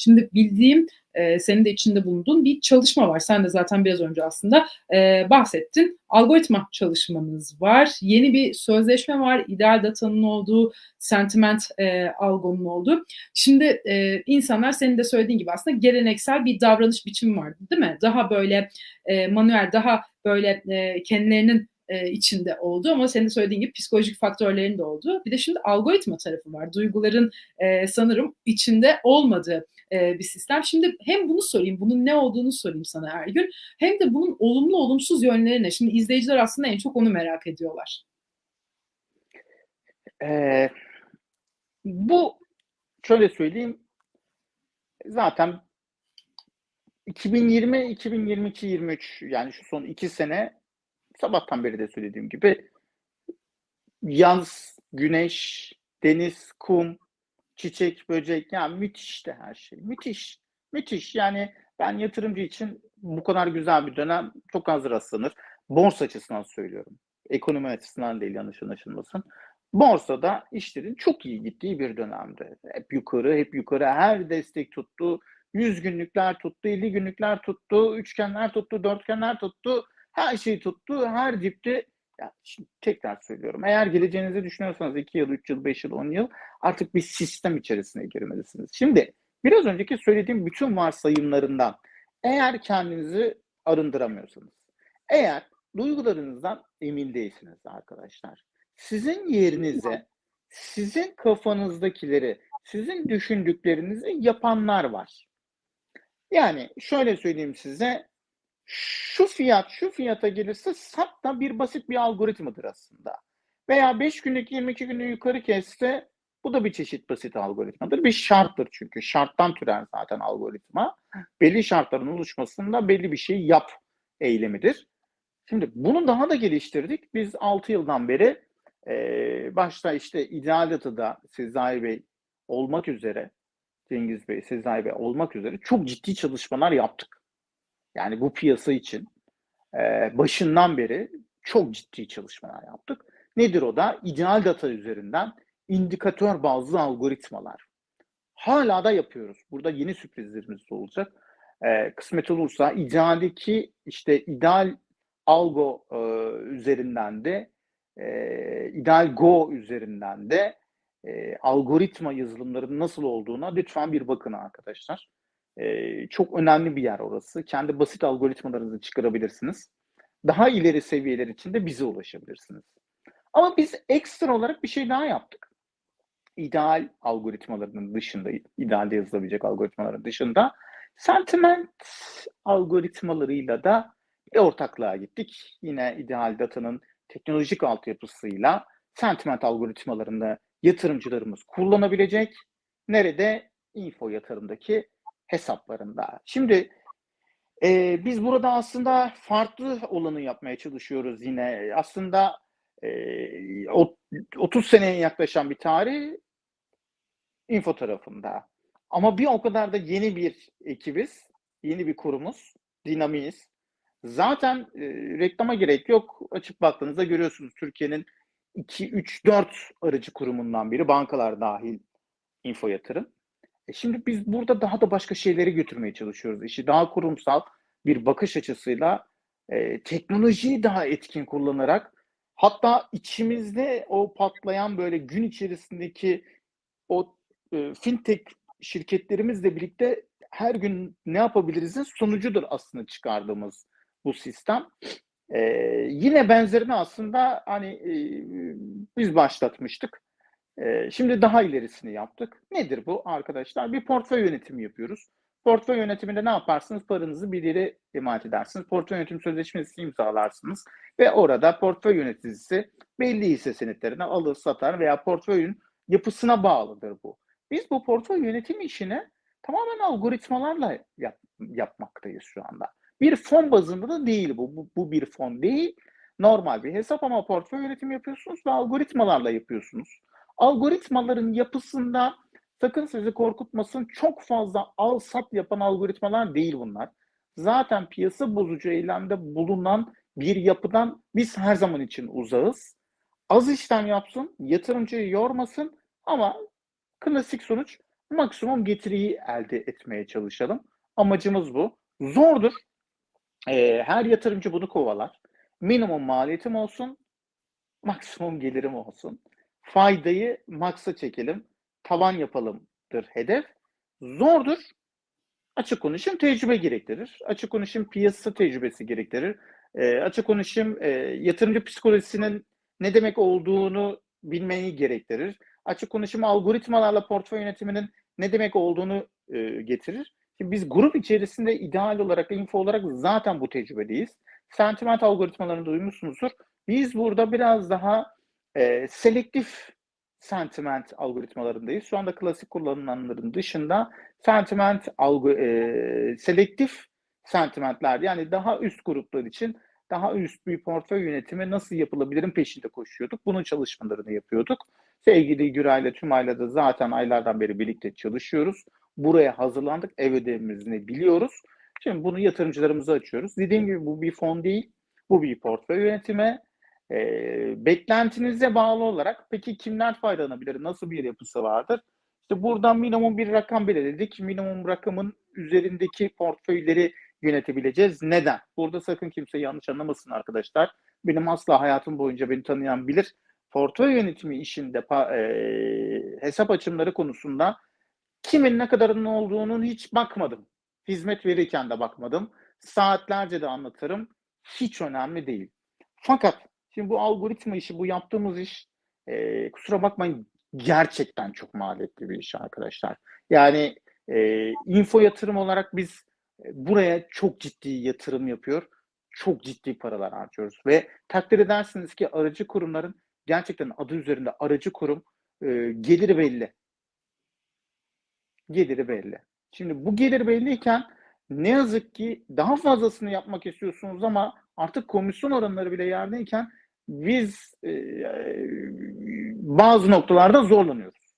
Şimdi bildiğim e, senin de içinde bulunduğun bir çalışma var. Sen de zaten biraz önce aslında e, bahsettin. Algoritma çalışmanız var. Yeni bir sözleşme var. İdeal datanın olduğu, sentiment e, algonun olduğu. Şimdi e, insanlar senin de söylediğin gibi aslında geleneksel bir davranış biçimi var değil mi? Daha böyle e, manuel, daha böyle e, kendilerinin e, içinde oldu ama senin söylediğin gibi psikolojik faktörlerin de oldu. Bir de şimdi algoritma tarafı var. Duyguların e, sanırım içinde olmadığı e, bir sistem. Şimdi hem bunu sorayım, bunun ne olduğunu sorayım sana her gün. Hem de bunun olumlu olumsuz yönleri ne? Şimdi izleyiciler aslında en çok onu merak ediyorlar. Ee, bu şöyle söyleyeyim zaten 2020, 2022, 23 yani şu son iki sene sabahtan beri de söylediğim gibi yaz, güneş, deniz, kum, çiçek, böcek yani müthiş de her şey. Müthiş. Müthiş. Yani ben yatırımcı için bu kadar güzel bir dönem çok az rastlanır. Borsa açısından söylüyorum. Ekonomi açısından değil yanlış anlaşılmasın. Borsada işlerin çok iyi gittiği bir dönemde. Hep yukarı, hep yukarı. Her destek tuttu. 100 günlükler tuttu, 50 günlükler tuttu, üçgenler tuttu, dörtgenler tuttu. Her şey tuttu. Her dipte ya şimdi tekrar söylüyorum. Eğer geleceğinizi düşünüyorsanız 2 yıl, 3 yıl, 5 yıl, 10 yıl artık bir sistem içerisine girmelisiniz. Şimdi biraz önceki söylediğim bütün varsayımlarından eğer kendinizi arındıramıyorsanız, eğer duygularınızdan emin değilsiniz arkadaşlar, sizin yerinize, sizin kafanızdakileri, sizin düşündüklerinizi yapanlar var. Yani şöyle söyleyeyim size, şu fiyat şu fiyata gelirse sat da bir basit bir algoritmadır aslında. Veya 5 günlük 22 günlük yukarı kesse bu da bir çeşit basit algoritmadır. Bir şarttır çünkü. Şarttan türer zaten algoritma. Belli şartların oluşmasında belli bir şey yap eylemidir. Şimdi bunu daha da geliştirdik. Biz 6 yıldan beri e, başta işte ideal datada Sezai Bey olmak üzere Cengiz Bey, Sezai Bey olmak üzere çok ciddi çalışmalar yaptık. Yani bu piyasa için e, başından beri çok ciddi çalışmalar yaptık. Nedir o da? İdeal data üzerinden indikatör bazlı algoritmalar. Hala da yapıyoruz. Burada yeni sürprizlerimiz de olacak. E, kısmet olursa idealdeki işte ideal algo e, üzerinden de e, ideal go üzerinden de e, algoritma yazılımlarının nasıl olduğuna lütfen bir bakın arkadaşlar. Ee, çok önemli bir yer orası. Kendi basit algoritmalarınızı çıkarabilirsiniz. Daha ileri seviyeler için de bize ulaşabilirsiniz. Ama biz ekstra olarak bir şey daha yaptık. İdeal algoritmalarının dışında, idealde yazılabilecek algoritmaların dışında sentiment algoritmalarıyla da bir ortaklığa gittik. Yine ideal datanın teknolojik altyapısıyla sentiment algoritmalarını yatırımcılarımız kullanabilecek. Nerede? Info yatırımdaki hesaplarında. Şimdi e, biz burada aslında farklı olanı yapmaya çalışıyoruz yine. Aslında e, 30 seneye yaklaşan bir tarih info tarafında. Ama bir o kadar da yeni bir ekibiz, yeni bir kurumuz, dinamiyiz. Zaten e, reklama gerek yok. Açıp baktığınızda görüyorsunuz Türkiye'nin 2, 3, 4 aracı kurumundan biri bankalar dahil info yatırım. E şimdi biz burada daha da başka şeyleri götürmeye çalışıyoruz. İşi daha kurumsal bir bakış açısıyla e, teknolojiyi daha etkin kullanarak hatta içimizde o patlayan böyle gün içerisindeki o e, fintech şirketlerimizle birlikte her gün ne yapabilirizin sonucudur aslında çıkardığımız bu sistem. Ee, yine benzerini aslında hani e, biz başlatmıştık. Şimdi daha ilerisini yaptık. Nedir bu arkadaşlar? Bir portföy yönetimi yapıyoruz. Portföy yönetiminde ne yaparsınız? Paranızı bir yere emanet edersiniz. Portföy yönetim sözleşmesi imzalarsınız. Ve orada portföy yöneticisi belli hisse senetlerini alır, satar veya portföyün yapısına bağlıdır bu. Biz bu portföy yönetim işini tamamen algoritmalarla yap, yapmaktayız şu anda. Bir fon bazında da değil bu. bu. Bu bir fon değil. Normal bir hesap ama portföy yönetimi yapıyorsunuz ve algoritmalarla yapıyorsunuz algoritmaların yapısında sakın sizi korkutmasın çok fazla al sat yapan algoritmalar değil bunlar. Zaten piyasa bozucu eylemde bulunan bir yapıdan biz her zaman için uzağız. Az işlem yapsın, yatırımcıyı yormasın ama klasik sonuç maksimum getiriyi elde etmeye çalışalım. Amacımız bu. Zordur. Ee, her yatırımcı bunu kovalar. Minimum maliyetim olsun, maksimum gelirim olsun. Faydayı maksa çekelim, tavan yapalımdır hedef. Zordur. Açık konuşayım tecrübe gerektirir. Açık konuşayım piyasa tecrübesi gerektirir. E, açık konuşayım e, yatırımcı psikolojisinin ne demek olduğunu bilmeyi gerektirir. Açık konuşayım algoritmalarla portföy yönetiminin ne demek olduğunu e, getirir. Şimdi biz grup içerisinde ideal olarak, info olarak zaten bu tecrübedeyiz. Sentiment algoritmalarını duymuşsunuzdur. Biz burada biraz daha e, selektif sentiment algoritmalarındayız. Şu anda klasik kullanılanların dışında sentiment algı, e, selektif sentimentler yani daha üst gruplar için daha üst bir portföy yönetimi nasıl yapılabilirin peşinde koşuyorduk. Bunun çalışmalarını yapıyorduk. Sevgili Güray'la Tümay'la da zaten aylardan beri birlikte çalışıyoruz. Buraya hazırlandık. Ev ödevimizi biliyoruz. Şimdi bunu yatırımcılarımıza açıyoruz. Dediğim gibi bu bir fon değil. Bu bir portföy yönetimi. E, beklentinize bağlı olarak peki kimler faydalanabilir? Nasıl bir yapısı vardır? İşte buradan minimum bir rakam belirledik. Minimum rakamın üzerindeki portföyleri yönetebileceğiz. Neden? Burada sakın kimse yanlış anlamasın arkadaşlar. Benim asla hayatım boyunca beni tanıyan bilir. Portföy yönetimi işinde e, hesap açımları konusunda kimin ne kadarının olduğunun hiç bakmadım. Hizmet verirken de bakmadım. Saatlerce de anlatırım. Hiç önemli değil. Fakat şimdi bu algoritma işi, bu yaptığımız iş e, kusura bakmayın gerçekten çok maliyetli bir iş arkadaşlar. Yani e, info yatırım olarak biz buraya çok ciddi yatırım yapıyor. Çok ciddi paralar harcıyoruz ve takdir edersiniz ki aracı kurumların gerçekten adı üzerinde aracı kurum e, geliri belli. Geliri belli. Şimdi bu gelir belliyken ne yazık ki daha fazlasını yapmak istiyorsunuz ama artık komisyon oranları bile yerdeyken biz e, bazı noktalarda zorlanıyoruz.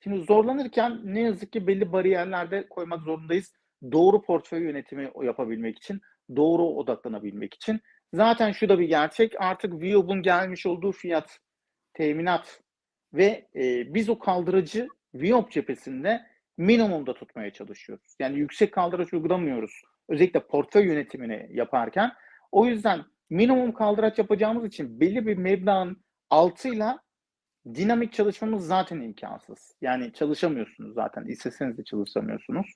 Şimdi zorlanırken ne yazık ki belli bariyerlerde koymak zorundayız. Doğru portföy yönetimi yapabilmek için, doğru odaklanabilmek için. Zaten şu da bir gerçek. Artık VIOB'un gelmiş olduğu fiyat, teminat ve e, biz o kaldırıcı VIOB cephesinde minimumda tutmaya çalışıyoruz. Yani yüksek kaldıraç uygulamıyoruz. Özellikle portföy yönetimini yaparken. O yüzden minimum kaldıraç yapacağımız için belli bir meblağın altıyla dinamik çalışmamız zaten imkansız. Yani çalışamıyorsunuz zaten. İsteseniz de çalışamıyorsunuz.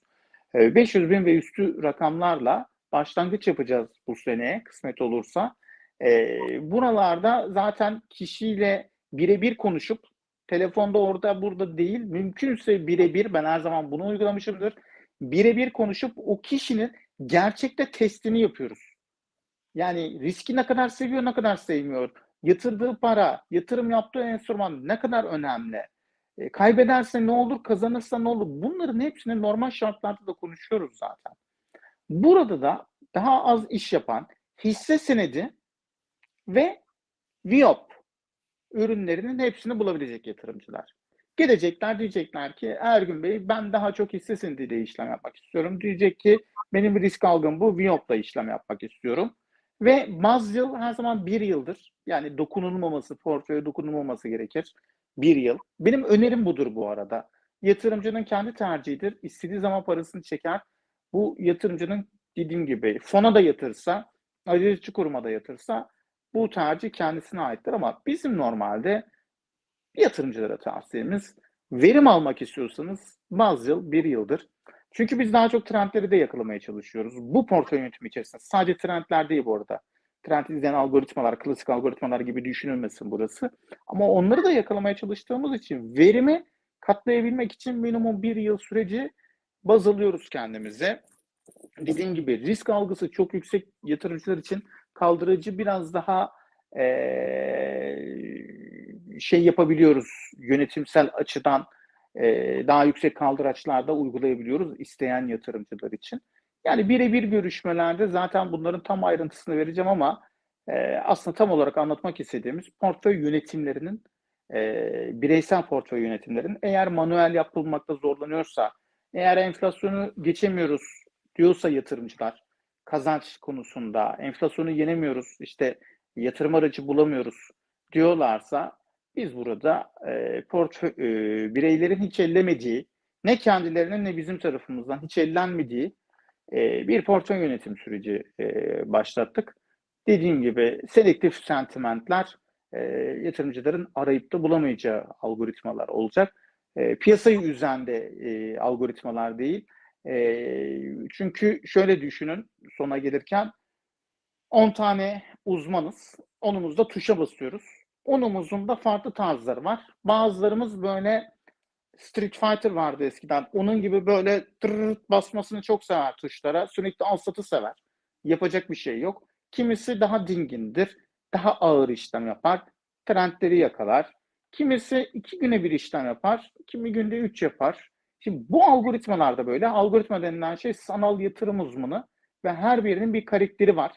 500 bin ve üstü rakamlarla başlangıç yapacağız bu seneye kısmet olursa. Buralarda zaten kişiyle birebir konuşup telefonda orada burada değil mümkünse birebir ben her zaman bunu uygulamışımdır. Birebir konuşup o kişinin gerçekte testini yapıyoruz. Yani riski ne kadar seviyor, ne kadar sevmiyor. Yatırdığı para, yatırım yaptığı enstrüman ne kadar önemli. E, kaybederse ne olur, kazanırsa ne olur. Bunların hepsini normal şartlarda da konuşuyoruz zaten. Burada da daha az iş yapan hisse senedi ve VIOP ürünlerinin hepsini bulabilecek yatırımcılar. Gelecekler diyecekler ki Ergün Bey ben daha çok hisse senediyle işlem yapmak istiyorum. Diyecek ki benim risk algım bu VIOP'la işlem yapmak istiyorum. Ve baz yıl her zaman bir yıldır. Yani dokunulmaması, portföye dokunulmaması gerekir. Bir yıl. Benim önerim budur bu arada. Yatırımcının kendi tercihidir. İstediği zaman parasını çeker. Bu yatırımcının dediğim gibi fona da yatırsa, acılıcı kuruma da yatırsa bu tercih kendisine aittir ama bizim normalde yatırımcılara tavsiyemiz verim almak istiyorsanız baz yıl bir yıldır. Çünkü biz daha çok trendleri de yakalamaya çalışıyoruz. Bu portföy yönetimi içerisinde. Sadece trendler değil bu arada. Trend izleyen algoritmalar, klasik algoritmalar gibi düşünülmesin burası. Ama onları da yakalamaya çalıştığımız için verimi katlayabilmek için minimum bir yıl süreci baz alıyoruz kendimize. Dediğim gibi risk algısı çok yüksek yatırımcılar için kaldırıcı biraz daha ee, şey yapabiliyoruz yönetimsel açıdan daha yüksek kaldıraçlarda uygulayabiliyoruz isteyen yatırımcılar için. Yani birebir görüşmelerde zaten bunların tam ayrıntısını vereceğim ama aslında tam olarak anlatmak istediğimiz portföy yönetimlerinin bireysel portföy yönetimlerinin eğer manuel yapılmakta zorlanıyorsa, eğer enflasyonu geçemiyoruz diyorsa yatırımcılar kazanç konusunda enflasyonu yenemiyoruz, işte yatırım aracı bulamıyoruz diyorlarsa biz burada e, portföy, e, bireylerin hiç ellemediği, ne kendilerinin ne bizim tarafımızdan hiç ellenmediği e, bir portföy yönetim süreci e, başlattık. Dediğim gibi selektif sentimentler e, yatırımcıların arayıp da bulamayacağı algoritmalar olacak. E, piyasayı üzen de e, algoritmalar değil. E, çünkü şöyle düşünün sona gelirken 10 tane uzmanız. Onumuzda tuşa basıyoruz. Onumuzun da farklı tarzları var. Bazılarımız böyle Street Fighter vardı eskiden. Onun gibi böyle tırırt basmasını çok sever tuşlara. Sürekli al satı sever. Yapacak bir şey yok. Kimisi daha dingindir. Daha ağır işlem yapar. Trendleri yakalar. Kimisi iki güne bir işlem yapar. Kimi günde üç yapar. Şimdi bu algoritmalarda böyle. Algoritma denilen şey sanal yatırım uzmanı ve her birinin bir karakteri var.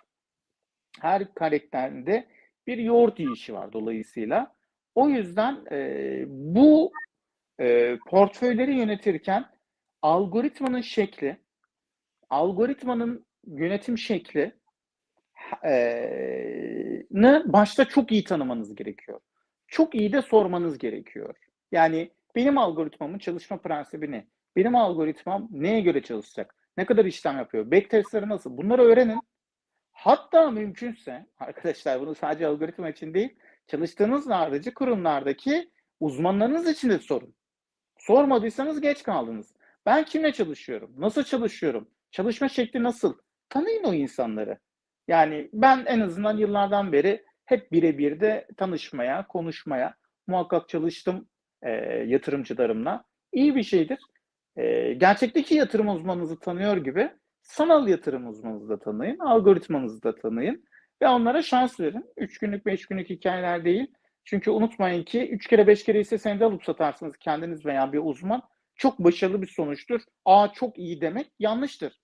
Her karakterinde bir yoğurt yiyişi var dolayısıyla. O yüzden e, bu e, portföyleri yönetirken algoritmanın şekli, algoritmanın yönetim şekli e, başta çok iyi tanımanız gerekiyor. Çok iyi de sormanız gerekiyor. Yani benim algoritmamın çalışma prensibi ne? Benim algoritmam neye göre çalışacak? Ne kadar işlem yapıyor? Backtestleri nasıl? Bunları öğrenin. Hatta mümkünse arkadaşlar bunu sadece algoritma için değil, çalıştığınız aracı kurumlardaki uzmanlarınız için de sorun. Sormadıysanız geç kaldınız. Ben kimle çalışıyorum? Nasıl çalışıyorum? Çalışma şekli nasıl? Tanıyın o insanları. Yani ben en azından yıllardan beri hep birebir de tanışmaya, konuşmaya muhakkak çalıştım e, yatırımcılarımla. İyi bir şeydir. E, gerçekteki yatırım uzmanınızı tanıyor gibi sanal yatırım uzmanınızı da tanıyın, algoritmanızı da tanıyın ve onlara şans verin. 3 günlük, 5 günlük hikayeler değil. Çünkü unutmayın ki 3 kere 5 kere ise senede alıp satarsınız kendiniz veya bir uzman. Çok başarılı bir sonuçtur. Aa çok iyi demek yanlıştır.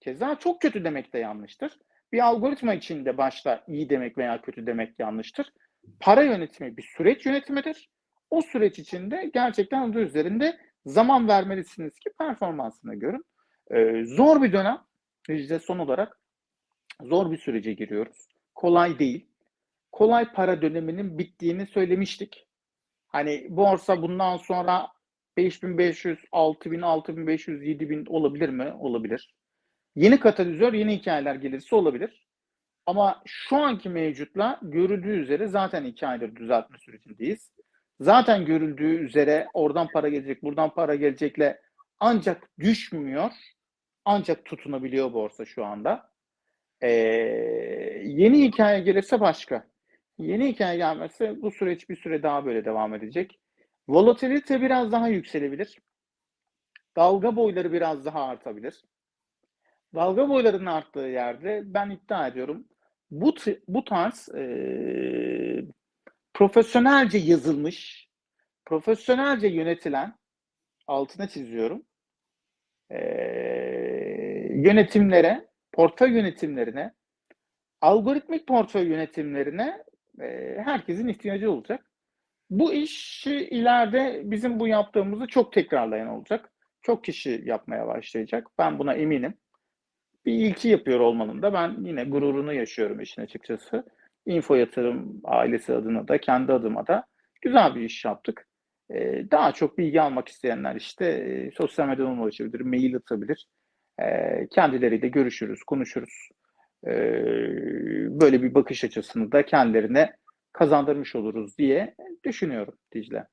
Keza çok kötü demek de yanlıştır. Bir algoritma içinde başta iyi demek veya kötü demek yanlıştır. Para yönetimi bir süreç yönetimidir. O süreç içinde gerçekten adı üzerinde zaman vermelisiniz ki performansını görün. Ee, zor bir dönem. İşte son olarak zor bir sürece giriyoruz. Kolay değil. Kolay para döneminin bittiğini söylemiştik. Hani borsa bundan sonra 5500, 6000, 6500, 7000 olabilir mi? Olabilir. Yeni katalizör, yeni hikayeler gelirse olabilir. Ama şu anki mevcutla görüldüğü üzere zaten iki düzeltme sürecindeyiz. Zaten görüldüğü üzere oradan para gelecek, buradan para gelecekle ancak düşmüyor, ancak tutunabiliyor borsa şu anda. Ee, yeni hikaye gelirse başka. Yeni hikaye gelmezse bu süreç bir süre daha böyle devam edecek. Volatilite biraz daha yükselebilir. Dalga boyları biraz daha artabilir. Dalga boylarının arttığı yerde ben iddia ediyorum bu bu tarz e, profesyonelce yazılmış, profesyonelce yönetilen altına çiziyorum. E, yönetimlere, portföy yönetimlerine, algoritmik portföy yönetimlerine e, herkesin ihtiyacı olacak. Bu işi ileride bizim bu yaptığımızı çok tekrarlayan olacak. Çok kişi yapmaya başlayacak. Ben buna eminim. Bir ilki yapıyor olmanın da ben yine gururunu yaşıyorum işin açıkçası. Info Yatırım ailesi adına da kendi adıma da güzel bir iş yaptık. Ee, daha çok bilgi almak isteyenler işte e, sosyal medyadan ulaşabilir, mail atabilir. Kendileriyle görüşürüz, konuşuruz. Böyle bir bakış açısını da kendilerine kazandırmış oluruz diye düşünüyorum Dicle.